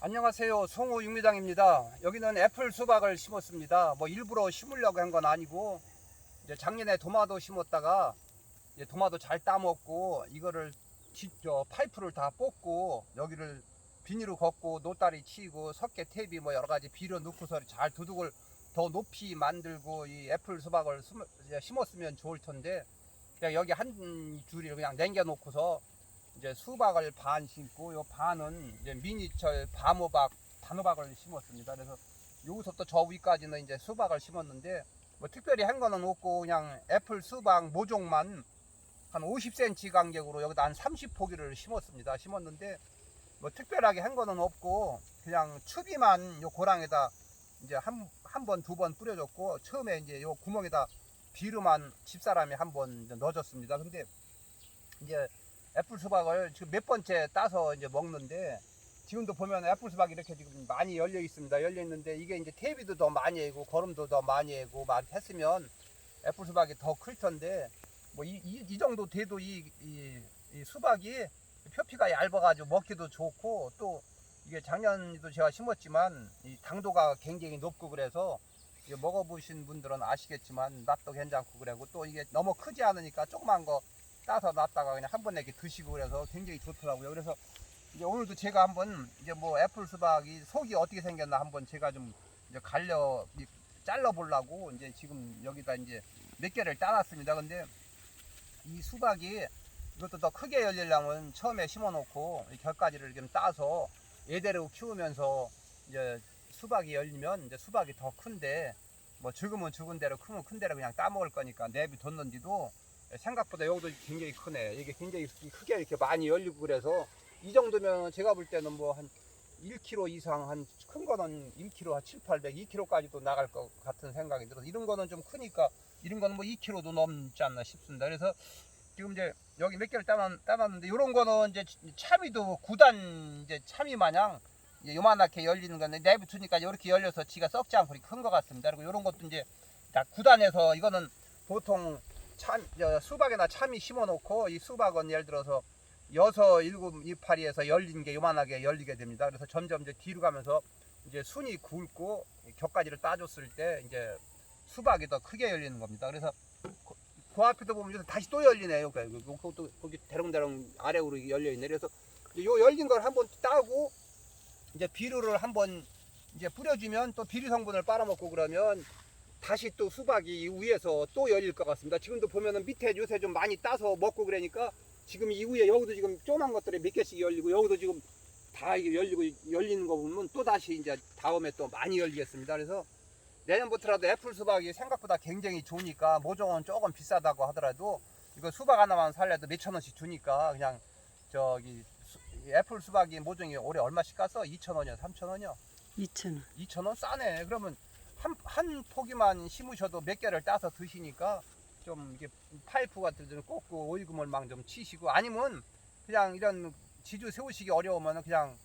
안녕하세요. 송우 육미장입니다. 여기는 애플 수박을 심었습니다. 뭐 일부러 심으려고 한 건 아니고 이제 작년에 도마도 심었다가 이제 도마도 잘 따먹고 이거를 지- 저 파이프를 다 뽑고 여기를 비닐을 걷고 노다리 치고 석계 탭이 뭐 여러 가지 비료 넣고서 잘 두둑을 더 높이 만들고 이 애플 수박을 심었으면 좋을 텐데 그냥 여기 한 줄을 그냥 남겨 놓고서 이제 수박을 반 심고 요 반은 이제 미니철 밤호박 단호박을 심었습니다. 그래서 여기서부터 저 위까지는 이제 수박을 심었는데 뭐 특별히 한 거는 없고 그냥 애플 수박 모종만 한 50cm 간격으로 여기다 한 30포기를 심었습니다. 심었는데 뭐 특별하게 한 거는 없고 그냥 추비만 요 고랑에다 이제 한 한 번 두번 뿌려줬고 처음에 이제 요 구멍에다 비료만 집사람이 한 번 넣어줬습니다. 근데 이제 애플 수박을 지금 몇 번째 따서 이제 먹는데 지금도 보면 애플 수박이 이렇게 지금 많이 열려 있습니다. 열려 있는데 이게 이제 퇴비도 더 많이 해고 거름도 더 많이 해고 막 했으면 애플 수박이 더 클 텐데 뭐이이 정도 돼도 이, 이, 이 수박이 표피가 얇아가지고 먹기도 좋고 또 이게 작년에도 제가 심었지만 이 당도가 굉장히 높고 그래서 먹어보신 분들은 아시겠지만 맛도 괜찮고 그래고 또 이게 너무 크지 않으니까 조그만 거 따서 놨다가 그냥 한 번에 이렇게 드시고 그래서 굉장히 좋더라고요. 그래서 이제 오늘도 제가 한번 이제 뭐 애플 수박이 속이 어떻게 생겼나 한번 제가 좀 이제 갈려 이- 잘라 보려고 이제 지금 여기다 이제 몇 개를 따놨습니다. 근데 이 수박이 이것도 더 크게 열리려면 처음에 심어놓고 이 결가지를 좀 따서 예대로 키우면서 이제 수박이 열리면 이제 수박이 더 큰데 뭐 죽으면 죽은 대로 크면 큰 대로 그냥 따먹을 거니까 내비 뒀는지도 생각보다 여기도 굉장히 크네. 이게 굉장히 크게 이렇게 많이 열리고 그래서 이 정도면 제가 볼 때는 뭐 한 1kg 이상 한 큰 거는 1kg 한 7, 800, 2kg까지도 나갈 것 같은 생각이 들어서 이런 거는 좀 크니까 이런 거는 뭐 2kg도 넘지 않나 싶습니다. 그래서 지금 이제 여기 몇 개를 따놨, 따놨는데 이런 거는 이제 참이도 구단 이제 참이 마냥 이제 요만하게 열리는 건데 내부투니까 이렇게 열려서 지가 썩지 않고 큰 것 같습니다. 그리고 이런 것도 이제 다 구단에서 이거는 보통 참 저, 수박에나 참이 심어놓고 이 수박은 예를 들어서 여섯 일곱 이파리에서 열린 게 요만하게 열리게 됩니다. 그래서 점점 이제 뒤로 가면서 이제 순이 굵고 격가지를 따줬을 때 이제 수박이 더 크게 열리는 겁니다. 그래서 그, 그 앞에도 보면 다시 또 열리네요. 그것도 거기 대롱대롱 아래로 열려 있네. 그래서 요 열린 걸 한번 따고 이제 비료를 한번 이제 뿌려주면 또 비료 성분을 빨아먹고 그러면 다시 또 수박이 이 위에서 또 열릴 것 같습니다. 지금도 보면은 밑에 요새 좀 많이 따서 먹고 그러니까 지금 이 위에 여기도 지금 조그만 것들이 몇 개씩 열리고 여기도 지금 다 이게 열리고 열리는 거 보면 또 다시 이제 다음에 또 많이 열리겠습니다. 그래서 내년부터라도 애플 수박이 생각보다 굉장히 좋으니까 모종은 조금 비싸다고 하더라도 이거 수박 하나만 살려도 몇천 원씩 주니까 그냥 저기 수- 이 애플 수박이 모종이 올해 얼마씩 가서 2천 원이요, 3천 원이요? 2,000원. 2천 원 싸네. 그러면 한, 한 포기만 심으셔도 몇 개를 따서 드시니까 좀 이게 파이프 같은 데좀 꽂고 오일구물망 좀 치시고 아니면 그냥 이런 지주 세우시기 어려우면 그냥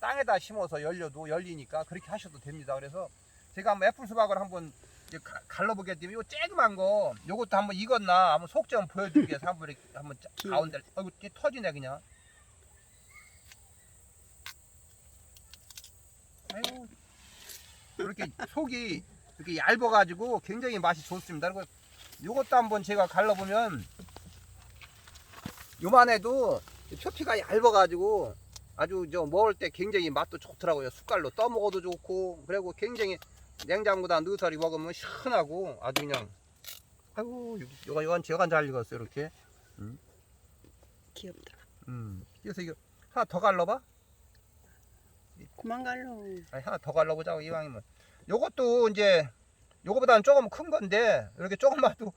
땅에다 심어서 열려도 열리니까 그렇게 하셔도 됩니다. 그래서 제가 한번 애플 수박을 한번 갈라보겠는데 요 쬐그만 거 요것도 한번 익었나 한번 속 좀 보여주기 위해서 한번 이렇게 한번 짜- 귀여워. 가운데 아이고 터지네 그냥 아이고 이렇게 속이 이렇게 얇아가지고 굉장히 맛이 좋습니다. 그리고 요것도 한번 제가 갈라보면 요만해도 표피가 얇아가지고 아주 저 먹을 때 굉장히 맛도 좋더라고요. 숟갈로 떠 먹어도 좋고 그리고 굉장히 냉장고다 넣어서 먹으면 시원하고 아주 그냥 아이고 요거 요건 제가 잘 익었어요 이렇게. 귀엽다. 음. 그래서 이거 하나 더 갈라봐. 그만. 아니, 하나 더 갈라보자고 이왕이면 요것도 이제 요거보다는 조금 큰 건데 이렇게 조금만도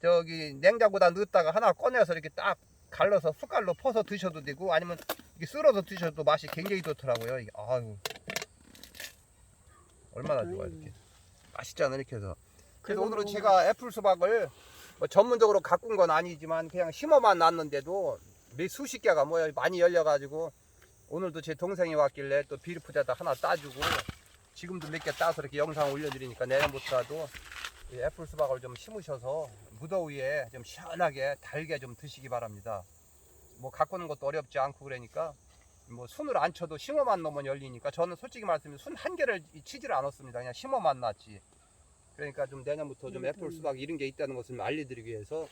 저기 냉장고다 넣었다가 하나 꺼내서 이렇게 딱 갈라서 숟갈로 퍼서 드셔도 되고 아니면 이렇게 쓸어서 드셔도 맛이 굉장히 좋더라고요. 이게 아유. 얼마나 좋아 이렇게. 맛있잖아 이렇게 해서. 그래서 오늘은 먹으면 제가 애플 수박을 뭐 전문적으로 가꾼 건 아니지만 그냥 심어만 놨는데도 몇 수십 개가 뭐 많이 열려가지고 오늘도 제 동생이 왔길래 또 비르푸자다 하나 따주고 지금도 몇 개 따서 이렇게 영상 올려드리니까 내년부터라도 이 애플 수박을 좀 심으셔서 무더위에 좀 시원하게 달게 좀 드시기 바랍니다. 뭐 가꾸는 것도 어렵지 않고 그러니까 뭐 순을 안 쳐도 심어만 놓으면 열리니까 저는 솔직히 말씀드리면 순 한 개를 치질 않았습니다. 그냥 심어만 놨지. 그러니까 좀 내년부터 좀 음, 애플 음. 수박 이런 게 있다는 것을 알려드리기 위해서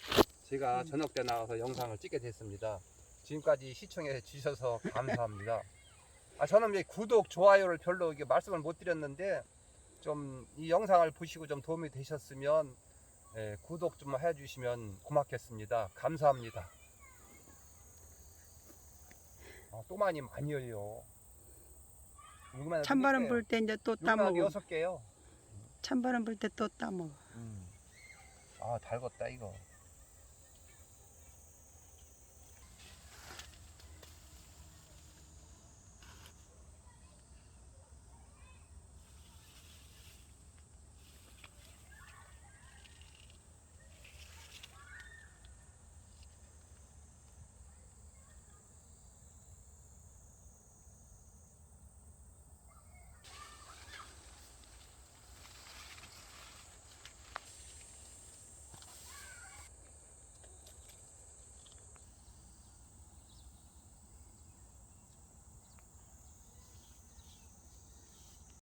제가 저녁 때 나가서 영상을 찍게 됐습니다. 지금까지 시청해 주셔서 감사합니다. 아, 저는 이제 구독, 좋아요를 별로 이게 말씀을 못 드렸는데 좀 이 영상을 보시고 좀 도움이 되셨으면 예, 구독 좀 해주시면 고맙겠습니다. 감사합니다. 아, 또 많이 많이 열려. 찬바람 불 때 이제 또 따먹어. 여섯 개요. 찬바람 불 때 또 따먹어. 음. 아 달궜다 이거.